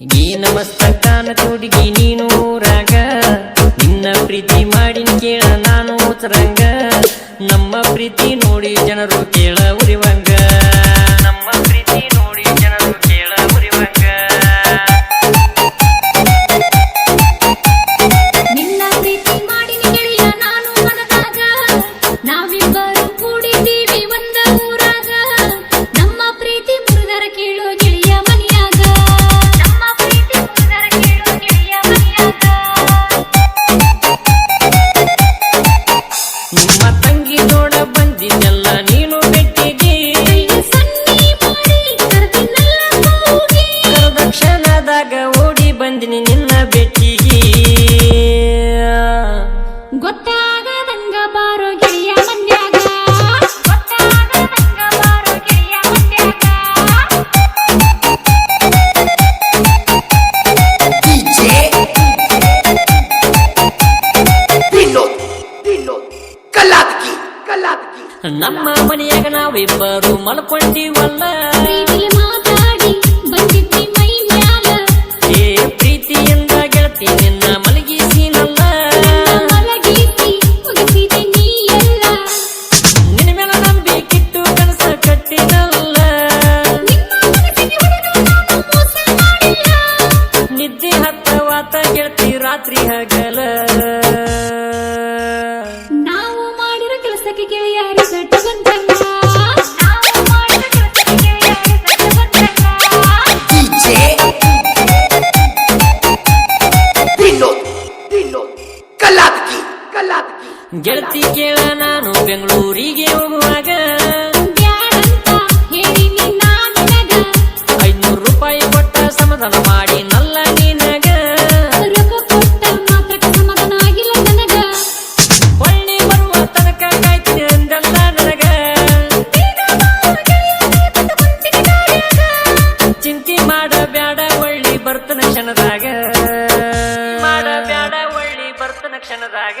ಈ ನಮಸ್ತಕಾನ ತುಡುಗಿ ನೀನು ರಾಗ ನಿನ್ನ ಪ್ರೀತಿ ಮಾಡಿ ಕೇಳ ನಾನು ರಂಗ ನಮ್ಮ ಪ್ರೀತಿ ನೋಡಿ ಜನರು ಕೇಳ ಉರಿವಂಗ. ನಮ್ಮ ಮನೆಯಾಗ ನಾವಿಬ್ಬರು ಮಲ್ಕೊಂಡಿವಲ್ಲ ಗೆಳತಿ ಕೇಳ ನಾನು ಬೆಂಗಳೂರಿಗೆ ಹೋಗುವಾಗ ಐನೂರು ರೂಪಾಯಿ ಕೊಟ್ಟ ಸಮಾಧಾನ ಮಾಡಿ ನಲ್ಲ ನಿನಗ. ಒಳ್ಳೆ ಬರುವ ತನಕ ಕಾಯ್ತೀನಿ ಅಂದಲ್ಲ ನನಗ. ಚಿಂತೆ ಮಾಡಬ್ಯಾಡ ಒಳ್ಳಿ ಬರ್ತನ ಕ್ಷಣದಾಗ. ಬರ್ತನ ಕ್ಷಣದಾಗ.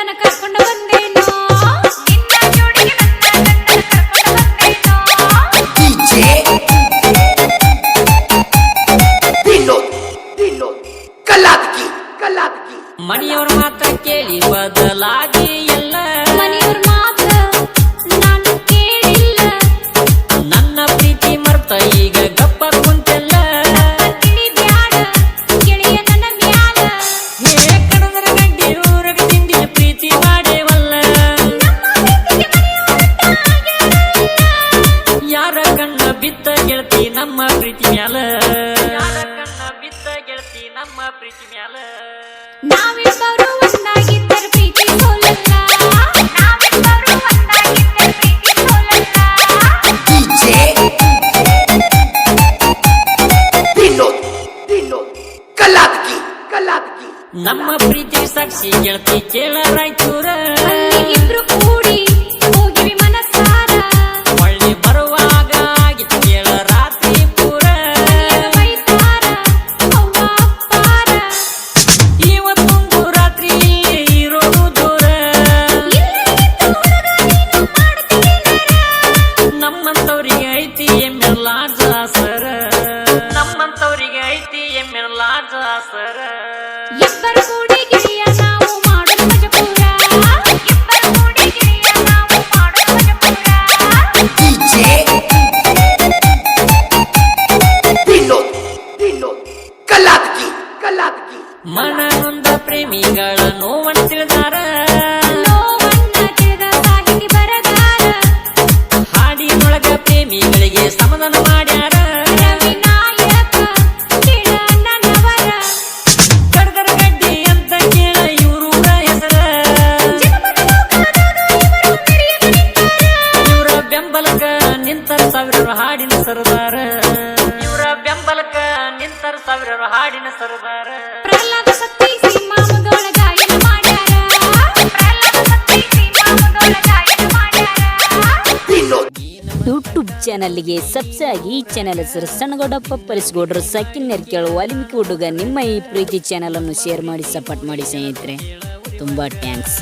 ಗಂಡನ ಕರ್ಕೊಂಡು ಬಂದೇನೋ? ಮನೆಯವ್ರ ಮಾತ್ರ ಕೇಳಿ ಬದಲಾಗಿ ಪ್ರೀತಿ ಮ್ಯಾಲ ನಾವಿಬ್ಬರು ಒಂದಾಗಿದ್ದರೆ ಪ್ರೀತಿ ಸೋಲಲ್ಲ. ನಾವಿಬ್ಬರು ಒಂದಾಗಿದ್ದರೆ ಪ್ರೀತಿ ಸೋಲಲ್ಲ. ಡಿಜೆ ವಿನೋದ್ ವಿನೋದ್ ಕಲಾದಕಿ ಕಲಾದಕಿ ನಮ್ಮ ಪ್ರೀತಿ ಸಾಕ್ಷಿ ಗೆಳತಿ ಕೇಳ ರಾಯಚೂರ ನಾಜ ಸರ ಎಲ್ಲರೂ ನಿಂತರ ಸಾವಿರಾರು ಹಾಡಿನ ಸರದಾರ. ಪ್ರಹ್ಲಾದ ಸತ್ತಿ ಸಿಂಹಾಮದೊಳ ಗಾಯನ ಮಾಡ್ಯಾರ. ಪ್ರಹ್ಲಾದ ಸತ್ತಿ ಸಿಂಹಾಮದೊಳ ಗಾಯನ ಮಾಡ್ಯಾರ. ಯೂಟ್ಯೂಬ್ ಚಾನಲ್ಗೆ ಸಬ್ಸ್ಕ್ರೈಬ್ ಆಗಿ ಈ ಚಾನೆಲ್ ಹೆಸರು ಸಣ್ಣಗೌಡಪ್ಪ, ಪರಿಸ್ಗೌಡ್ರು ಸಕಿನ್ ನೆರ್ಕೇಳು ವಾಲ್ಮೀಕಿ ಹುಡುಗ ನಿಮ್ಮ ಈ ಪ್ರೀತಿ ಚಾನಲನ್ನು ಶೇರ್ ಮಾಡಿ, ಸಪೋರ್ಟ್ ಮಾಡಿ ಸ್ನೇಹಿತರೆ. ತುಂಬ ಥ್ಯಾಂಕ್ಸ್